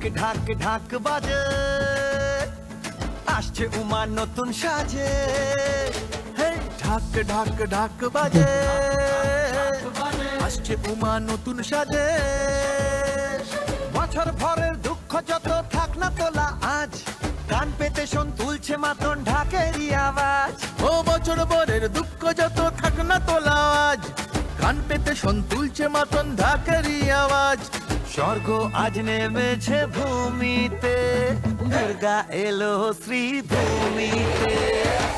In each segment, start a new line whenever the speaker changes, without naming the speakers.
ঢাক ঢাক ঢাক বাজে। আসছে উমা নতুন সাজে।
ঢাক ঢাক ঢাক বাজে। আসছে উমা নতুন সাজে।
বছর ভরের দুঃখ যত থাক না তোলা আজ গান পেতে শোন তুলছে মাতন ঢাকেরই আওয়াজ।
ও বছর ভরের দুঃখ যত থাক না তোলা আজ কান পেতে শোন তুলছে মাতন ঢাকেরই আওয়াজ।
স্বর্গ আজ নেমেছে ভূমিতে, দুর্গা এলো
শ্রী ভূমিতে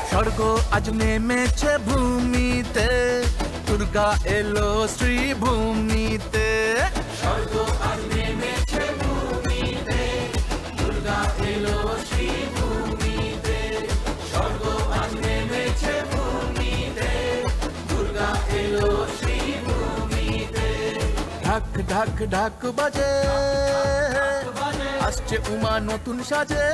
স্বর্গ আজ নেমেছে ভূমিতে, দুর্গা এলো শ্রী ভূমিতে স্বর্গ আজ নেমেছে ভূমিতে, দুর্গা এলো শ্রীভূমিতে ঢাক ঢাক ঢাক বাজে। আসছে উমা নতুন সাজে।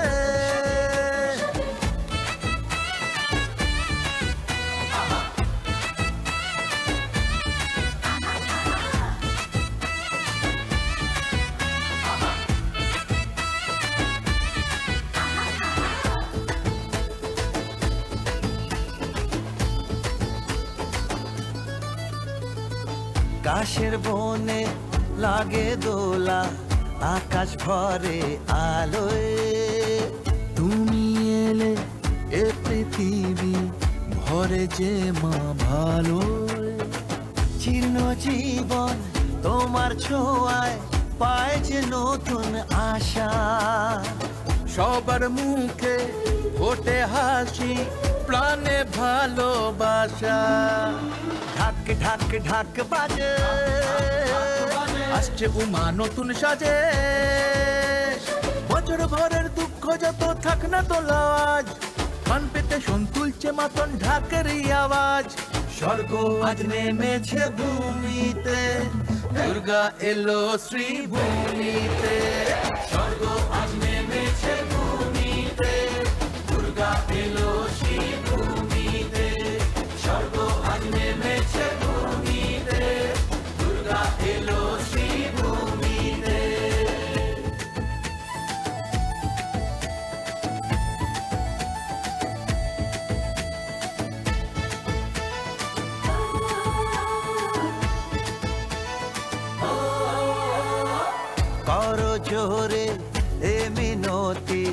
কাশের বনে লাগে দোলা, আকাশ ভরে আলোয়।
তুমি এলে এ পৃথিবী ভরে যে মা ভালো
জীর্ণ জীবন তোমার ছোঁয়ায় পায় যে নতুন আশা।
সবার মুখে ওঠে হাসি, প্রাণে ভালোবাসা।
ঢাক ঢাক ঢাক বাজে,
আসছে উমা নতুন সাজে। বছর ভরের দুঃখ যত থাক না তো লাজ কান পেতে শোন তুলছে মাতন ঢাকের আওয়াজ।
স্বর্গ আজ নেমেছে ভূমিতে
দুর্গা এলো শ্রীভূমিতে। স্বর্গ আজ নেমেছে ভূমিতে। দুর্গা এলো শ্রীভূমিতে।
জোরে এ মিনতি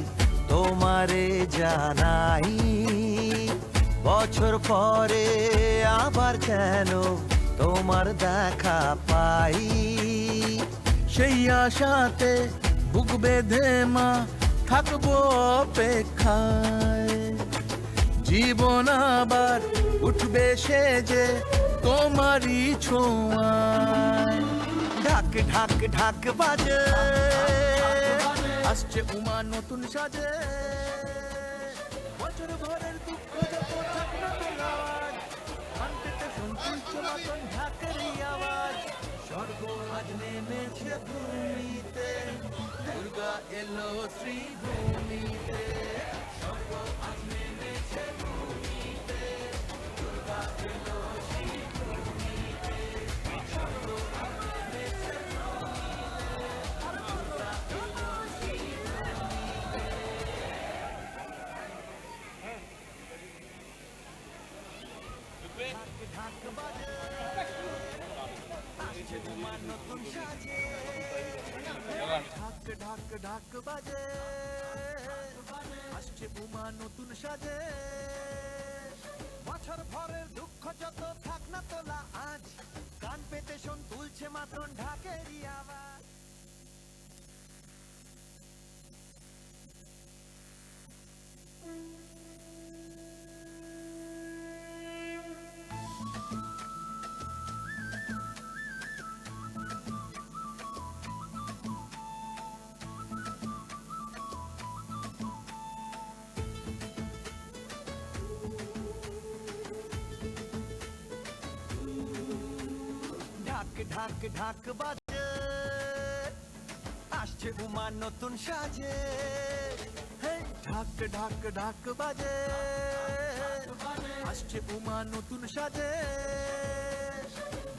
তোমারে জানাই। বছর পরে আবার কেন তোমার দেখা পাই?
সেই আশাতে বুক বেঁধে মা, থাকব অপেক্ষায়। জীবন আবার উঠবে সে যে তোমারই ছোঁয়ায়
ঢাক ঢাক ঢাক বাজে।
আসছে উমা নতুন সাজে। বছর ভরের দুঃখ তুলছে মাতন আওয়াজ। স্বর্গ আজ নেমেছে ভূমিতে, দুর্গা এলো শ্রীভূমিতে। স্বর্গ
ঢাক
ঢাক ঢাক বাজে। আসছে নতুন সাজে।
বছর ভরের দুঃখ যত থাক না তোলা আজ। কান পেতে শোন, তুলছে মাত্র ঢাকেরই আওয়াজ। ঢাক ঢাক ঢাক বাজে। আসছে উমা নতুন সাজে।
ঢাক ঢাক ঢাক বাজে। আসছে উমা নতুন সাজে।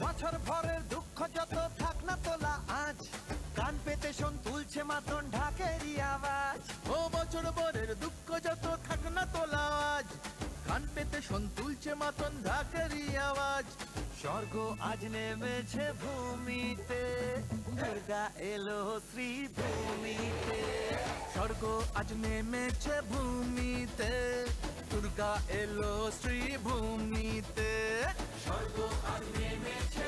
বছর ভরের দুঃখ যত থাক না তোলা আজ। কান পেতে শোন, তুলছে মাতন ঢাকেরই আওয়াজ।
ও বছর বরের দুঃখ যত থাক না তোলা আজ। কান পেতে শোন, তুলছে মাতন ঢাকেরই আওয়াজ।
স্বর্গ আজ নেমেছে ভূমিতে, দুর্গা এলো
শ্রী ভূমিতে স্বর্গ আজ নেমেছে ভূমিতে, দুর্গা এলো শ্রী ভূমিতে স্বর্গ আজ নেমেছে